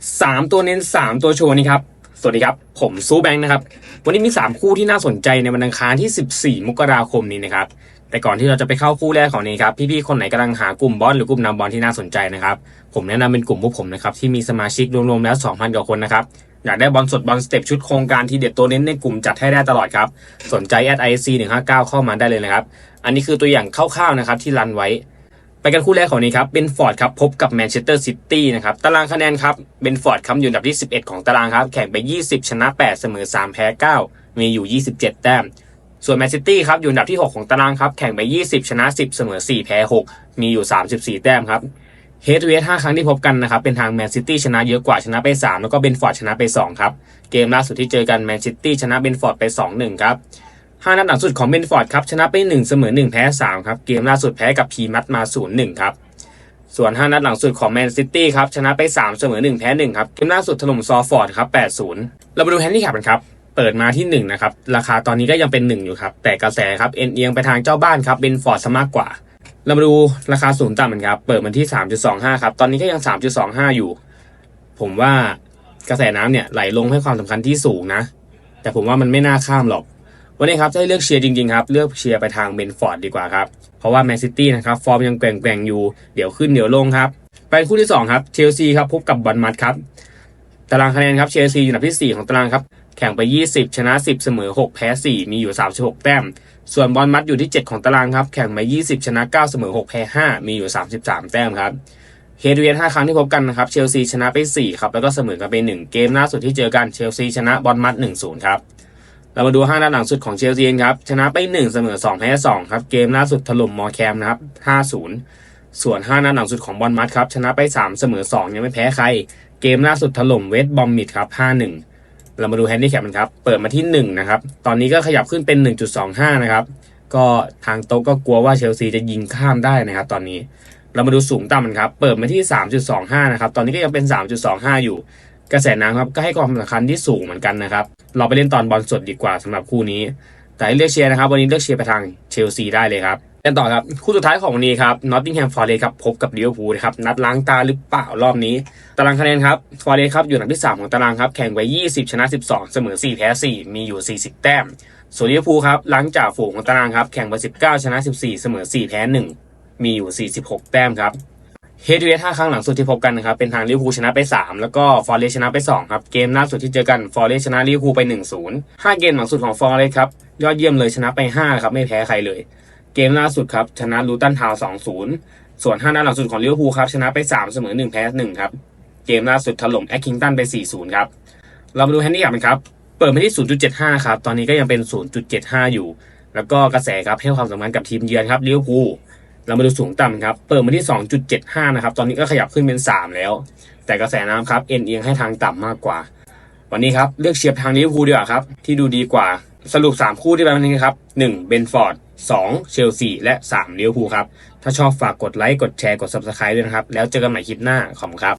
3 ตัวเน้น 3 ตัวโชว์นี่ครับ สวัสดีครับ ผมซูแบงค์นะครับ วันนี้มี 3 คู่ที่น่าสนใจในวันอังคารที่ 14 มกราคมนี้นะครับ แต่ก่อนที่เราจะไปเข้าคู่แรกของนี้ครับ พี่ๆ คนไหนกำลังหากลุ่มบอลหรือกลุ่มนำบอลที่น่าสนใจนะครับ ผมแนะนำเป็นกลุ่มพวกผมนะครับที่มีสมาชิกรวมๆแล้ว 2,000 กว่าคนนะครับ อยากได้บอลสดบอลสเต็ปชุดโครงการที่เด็ดตัวเน้นในกลุ่มจัดให้ได้ตลอดครับ สนใจแอดไอซีหนึ่งห้าเก้าเข้ามาได้เลยนะครับ อันนี้คือตัวอย่างคร่าวๆนะครับที่รันไว้ ไปกันคู่แรกของนี้ครับเบนฟอร์ดครับพบกับแมนเชสเตอร์ซิตี้นะครับตารางคะแนนครับเบนฟอร์ดครับอยู่อันดับที่ 11 ของตารางครับ แข่งไป 20 ชนะ 8 เสมอ 3 แพ้ 9 มีอยู่ 27 แต้ม ส่วนแมนซิตี้ครับอยู่อันดับที่ 6 ของตารางครับ แข่งไป 20 ชนะ 10 เสมอ 4 แพ้ 6 มีอยู่ 34 แต้มครับเฮดทูเฮด5ครั้งที่พบกันนะครับ เป็นทางแมนซิตี้ชนะเยอะกว่าชนะไป 3 แล้วก็เบนฟอร์ดชนะไป 2 ครับ เกมล่าสุดที่เจอกันแมนซิตี้ชนะเบนฟอร์ดไป 2-1 ครับ ห้านัดหลังสุดของเบนฟอร์ดครับชนะไป 1 เสมอ 1 แพ้ 3 ครับเกมล่าสุดแพ้กับพีมัดมา 0-1 ครับส่วน 5 นัดหลังสุดของแมนซิตี้ครับชนะไป 3 เสมอ 1 แพ้ 1 ครับเกมล่าสุดถล่มซอฟอร์ดครับ8-0 เรามาดูแฮนดี้แคปกันครับเปิดมาที่ 1 นะครับ ราคาตอนนี้ก็ยังเป็น 1 อยู่ครับ แต่กระแสครับเอ็นเอียงไปทางเจ้าบ้านครับเบนฟอร์ดซะมากกว่า เรามาดูราคาสูงต่ำกันครับ เปิดมาที่ 3.25 ครับ ตอนนี้ก็ยัง 3.25 อยู่ ผมว่ากระแสน้ำเนี่ยไหลลงให้ความสำคัญที่สูงนะ แต่ผมว่ามันไม่น่าข้ามหรอก วันนี้ครับถ้าให้เลือกเชียร์จริงๆครับเลือกเชียร์ไปทางเบนฟอร์ดดีกว่าครับ เพราะว่าแมนซิตี้นะครับฟอร์มยังแกว่งๆอยู่เดี๋ยวขึ้นเดี๋ยวลงครับ ไปคู่ที่ 2 ครับเชลซีครับพบกับบอลมัดครับตารางคะแนนครับเชลซีอยู่อันดับที่ 4 ของตารางครับแข่งไป 20 ชนะ 10 เสมอ 6 แพ้ 4 มีอยู่ 36 แต้ม ส่วนบอลมัดอยู่ที่ 7 ของตารางครับแข่งไป 20 ชนะ 9 เสมอ 6 แพ้ 5 มีอยู่ 33 แต้มครับเฮดเวียน5ครั้งที่พบกันนะครับเชลซีชนะไป 4 ครับแล้วก็เสมอกันไป 1 เกมล่าสุดที่เจอกันเชลซีชนะบอลมัด1-0 ครับ เรามาดู5นัดหลังสุดของเชลซีนครับ ชนะไป 1 เสมอ2แพ้2ครับ เกมล่าสุดถล่มมอแคมนะครับ 5-0 ส่วน 5 นัดหลังสุดของบอลมัดครับ ชนะไป 3 เสมอ 2 ยังไม่แพ้ใคร เกมล่าสุดถล่มเวสต์บอมมิดครับ 5-1 เรามาดูแฮนดี้แคปกันครับ เปิดมาที่ 1 นะครับ ตอนนี้ก็ขยับขึ้นเป็น 1.25 นะครับ ก็ทางโต๊ะก็กลัวว่าเชลซีจะยิงข้ามได้นะครับตอนนี้ เรามาดูสูงต่ำกันครับ เปิดมาที่ 3.25 นะครับ ตอนนี้ก็ยังเป็น 3.25 อยู่ กระแสน้ำครับก็ให้ความสำคัญที่สูงเหมือนกันนะครับ เราไปเล่นตอนบอลสดดีกว่าสำหรับคู่นี้ แต่เลือกเชียร์นะครับ วันนี้เลือกเชียร์ไปทางเชลซีได้เลยครับกันต่อครับ คู่สุดท้ายของวันนี้ครับนอตติงแฮมฟอร์เรสครับพบกับลิเวอร์พูลครับนัดล้างตาหรือเปล่ารอบนี้ ตารางคะแนนครับฟอร์เรสครับอยู่อันดับที่ 3 ของตารางครับแข่งไป20 ชนะ 12 เสมอ 4 แพ้ 4 มีอยู่ 40 แต้ม ส่วนลิเวอร์พูลครับหลังจากฝูงของตารางครับแข่งไป19 ชนะ 14 เสมอ 4 แพ้ 1 มีอยู่ 46 แต้มครับ เฮดเวทห้าครั้งหลังสุดที่พบกันนะครับเป็นทางลิเวอร์พูลชนะไป 3 แล้วก็ฟอร์เรสชนะไป2ครับเกมล่าสุดที่เจอกันฟอร์เรสชนะลิเวอร์พูลไป 1-0 5 เกมหลังสุดของฟอร์เรสครับยอดเยี่ยมเลยชนะไป5ครับไม่แพ้ใครเลย เกมล่าสุดครับชนะลูตันทาวน์2-0 ส่วน5นัดหลังสุดของลิเวอร์พูลครับชนะไป 3 เสมอ 1 แพ้1ครับเกมล่าสุดถล่มแอคคิงตันไป 4-0 ครับเรามาดูแฮนดี้กันครับเปิดมาที่ 0.75 ครับตอนนี้ก็ยังเป็น 0.75 อยู่ แล้วก็กระแสครับให้ความสำคัญกับทีมเยือนครับลิเวอร์พูล เรามาดูสูงต่ำครับ เปิดมาที่ 2.75 นะครับ ตอนนี้ก็ขยับขึ้นเป็น 3 แล้ว แต่กระแสน้ำครับ เอ็นเอียงให้ทางต่ำมากกว่า วันนี้ครับ เลือกเชียร์ทางลิเวอร์พูลดีกว่าครับ ที่ดูดีกว่า สรุป 3 คู่ที่ไปวันนี้ครับ 1. เบนฟอร์ด 2. เชลซี และ 3. ลิเวอร์พูลครับ ถ้าชอบฝากกดไลค์ กดแชร์ กด Subscribe ด้วยนะครับ แล้วเจอกันใหม่คลิปหน้า ขอบคุณครับ